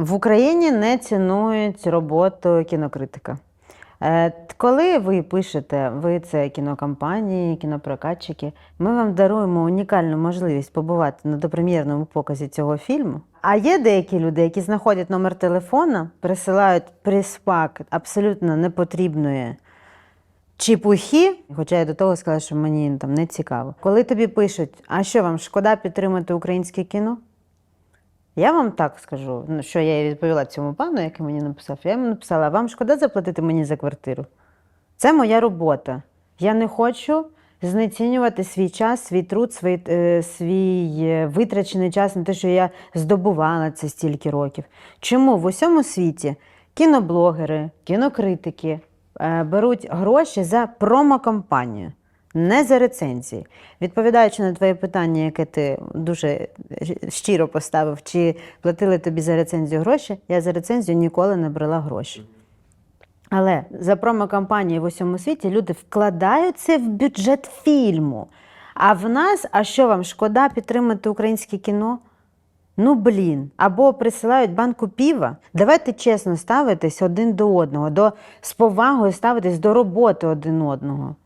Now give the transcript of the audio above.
В Україні не цінують роботу кінокритика. Е, Коли ви пишете, ви це кінокомпанії, кінопрокатчики, ми вам даруємо унікальну можливість побувати на допрем'єрному показі цього фільму. А є деякі люди, які знаходять номер телефона, присилають приспак абсолютно непотрібної чепухи, хоча я до того сказала, що мені там не цікаво. Коли тобі пишуть, а що вам шкода підтримати українське кіно? Я вам так скажу, ну, що я відповіла цьому пану, який мені написав. Я йому написала: вам шкода заплатити мені за квартиру? Це моя робота. Я не хочу знецінювати свій час, свій труд, свій, е, свій е, витрачений час на те, що я здобувала це стільки років. Чому в усьому світі кіноблогери, кінокритики е, беруть гроші за промокампанію? Не за рецензії. Відповідаючи на твоє питання, яке ти дуже щиро поставив, чи платили тобі за рецензію гроші, я за рецензію ніколи не брала гроші. Але за промокампанії в усьому світі люди вкладаються в бюджет фільму. А в нас, а що вам шкода підтримати українське кіно? Ну блін, або присилають банку піва. Давайте чесно ставитись один до одного, до з повагою ставитись до роботи один одного.